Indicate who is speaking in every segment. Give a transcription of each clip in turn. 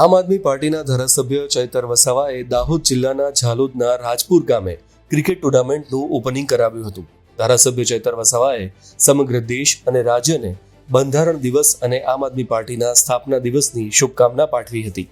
Speaker 1: આમ આદમી પાર્ટીના ધારાસભ્ય ચૈતર વસાવાએ દાહોદ જિલ્લાના ઝાલોદના રાજપુર ગામે ક્રિકેટ ટુર્નામેન્ટનું ઓપનિંગ કરાવ્યું હતું. ધારાસભ્ય ચૈતર વસાવાએ સમગ્ર દેશ અને રાજ્યને બંધારણ દિવસ અને આમ આદમી પાર્ટીના સ્થાપના દિવસની શુભકામના પાઠવી હતી.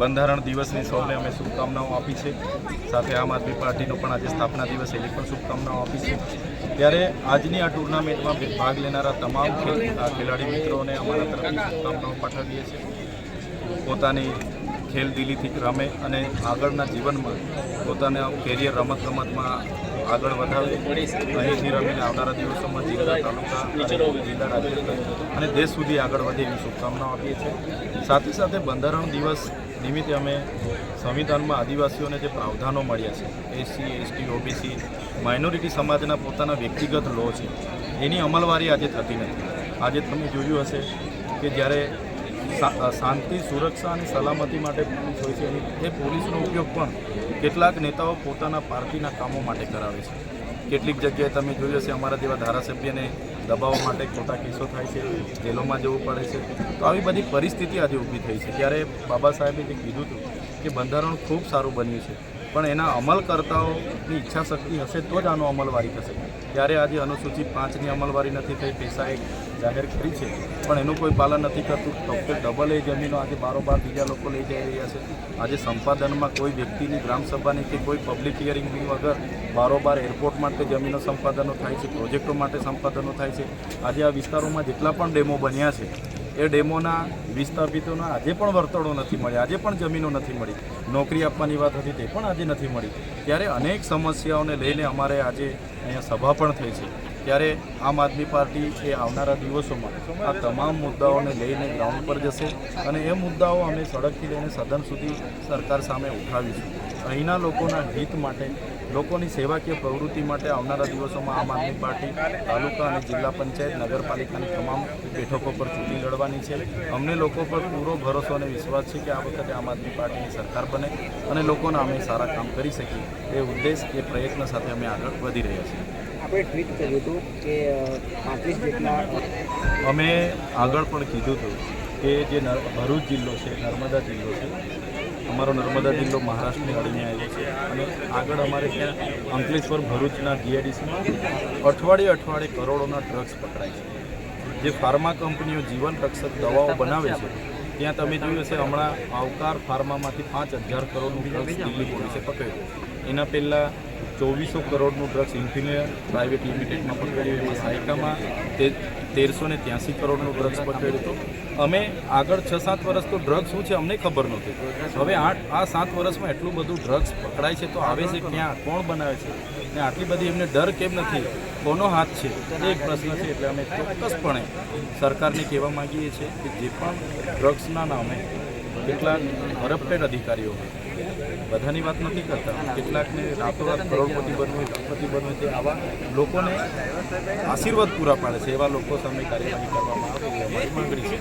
Speaker 2: બંધારણ દિવસની સૌને અમે શુભકામનાઓ આપી છે. સાથે આમ આદમી પાર્ટીનો પણ આજે સ્થાપના દિવસ એની પણ શુભકામનાઓ આપી છે. ત્યારે આજની આ ટુર્નામેન્ટમાં ભાગ લેનારા તમામ ખેલાડી મિત્રોને અમારા તરફથી શુભકામનાઓ પાઠવીએ છીએ. પોતાની ખેલ દિલીથી રમે અને આગળના જીવનમાં પોતાના કેરિયર રમતગમતમાં આગળ વધારે અહીંથી રમીને આવનારા દિવસોમાં જિલ્લા તાલુકા જિલ્લા રાજ્ય અને દેશ સુધી આગળ વધે એવી શુભકામનાઓ આપીએ છીએ. સાથે સાથે બંધારણ દિવસ નિમિત્તે અમે સંવિધાનમાં આદિવાસીઓને જે પ્રાવધાનો મળ્યા છે, એસસી, એસટી, ઓબીસી, માઇનોરિટી સમાજના પોતાના વ્યક્તિગત લો છે, એની અમલવારી આજે થતી નથી. આજે તમે જોયું હશે કે જ્યારે શાંતિ, સુરક્ષા અને સલામતી માટે હોય છે એ પોલીસનો ઉપયોગ પણ કેટલાક નેતાઓ પોતાના પાર્ટીના કામો માટે કરાવે છે. કેટલીક જગ્યાએ તમે જોયું હશે અમારા જેવા ધારાસભ્યને દબાવવા માટે ખોટા કેસો થાય છે, જેલોમાં જવું પડે છે. તો આવી બધી પરિસ્થિતિ આજે ઊભી થઈ છે. ત્યારે બાબા સાહેબે જે કીધું હતું કે બંધારણ ખૂબ સારું બન્યું છે, પણ એના અમલકર્તાઓની ઈચ્છા શક્તિ હશે તો જ આનો અમલવારી થશે. ત્યારે આજે અનુસૂચિત પાંચની અમલવારી નથી થઈ પૈસા એક જાહેર કરી છે. પણ એનું કોઈ પાલન નથી કરતું ફક્ત ડબલ એ જમીનો આજે બારોબાર બીજા લોકો લઈ જઈ રહ્યા છે. આજે સંપાદનમાં કોઈ વ્યક્તિની ગ્રામસભાની કે કોઈ પબ્લિક હિયરિંગ વગર બારોબાર એરપોર્ટ માટે જમીનો સંપાદનો થાય છે, પ્રોજેક્ટો માટે સંપાદનો થાય છે. આજે આ વિસ્તારોમાં જેટલા પણ ડેમો બન્યા છે એ ડેમોના વિસ્થાપિતોના આજે પણ વર્તણો નથી મળ્યા, આજે પણ જમીનો નથી મળી. નોકરી આપવાની વાત હતી તે પણ આજે નથી મળી. ત્યારે અનેક સમસ્યાઓને લઈને અમારે આજે અહીંયા સભા પણ થઈ છે. ત્યારે આમ આદમી પાર્ટી એ આવનારા દિવસોમાં આ તમામ મુદ્દાઓને લઈને ગ્રાઉન્ડ પર જશે અને એ મુદ્દાઓ અમે સડકથી લઈને સદન સુધી સરકાર સામે ઉઠાવીશું. અહીંના લોકોના હિત માટે લોકોની સેવાકીય પ્રવૃત્તિ માટે આવનારા દિવસોમાં આમ આદમી પાર્ટી તાલુકા અને જિલ્લા પંચાયત નગરપાલિકાની તમામ બેઠકો પર ચૂંટણી લડવાની છે. અમને લોકો પર પૂરો ભરોસો અને વિશ્વાસ છે કે આ વખતે આમ આદમી પાર્ટીની સરકાર બને અને લોકોના અમે સારા કામ કરી શકીએ. એ ઉદ્દેશ એ પ્રયત્ન સાથે અમે આગળ વધી રહ્યા છીએ.
Speaker 3: આપણે ટ્વીટ કર્યું હતું કે પાંત્રીસ જેટલા
Speaker 2: અમે આગળ પણ કીધું હતું કે જે ભરૂચ જિલ્લો છે નર્મદા જિલ્લો છે અમારો નર્મદા જિલ્લો મહારાષ્ટ્રની અડીને આવ્યો છે. અને આગળ અમારે ત્યાં અંકલેશ્વર ભરૂચના જીઆઈડીસીમાં અઠવાડિયે અઠવાડિયે કરોડોના ડ્રગ્સ પકડાય છે. જે ફાર્મા કંપનીઓ જીવન રક્ષક દવાઓ બનાવે છે, ત્યાં તમે જોયું હશે, હમણાં આવકાર ફાર્મામાંથી પાંચ હજાર કરોડનું ડ્રગ્સ દિલ્હી પોલીસે પકડ્યું. એના પહેલાં ચોવીસો કરોડનું ડ્રગ્સ ઇન્ફિનિયર પ્રાઇવેટ લિમિટેડમાં પકડ્યું. એમાં સાયકામાં તે તેરસો ને ત્યાંસી કરોડનું ડ્રગ્સ પકડ્યું હતું. અમે આગળ છ સાત વર્ષ તો ડ્રગ્સ શું છે અમને ખબર નહોતી. હવે આઠ, આ સાત વર્ષમાં એટલું બધું ડ્રગ્સ પકડાય છે તો આવે છે ક્યાં? કોણ બનાવે છે? ને આટલી બધી એમને ડર કેમ નથી? કોનો હાથ છે? એ એક પ્રશ્ન છે એટલે અમે ચોક્કસપણે સરકારને કહેવા માંગીએ છીએ કે જે પણ ડ્રગ્સના નામે કેટલાક કરપ્ટેડ અધિકારીઓ બધાની વાત નથી કરતા. કેટલાકને રાતોરાત કરોડપતિ બનવું લખપતિ બનવું તે આવા લોકોને આશીર્વાદ પૂરા પાડે છે. એવા લોકો સામે કાર્યવાહી કરવામાં આવે એ અમારી માંગણી છે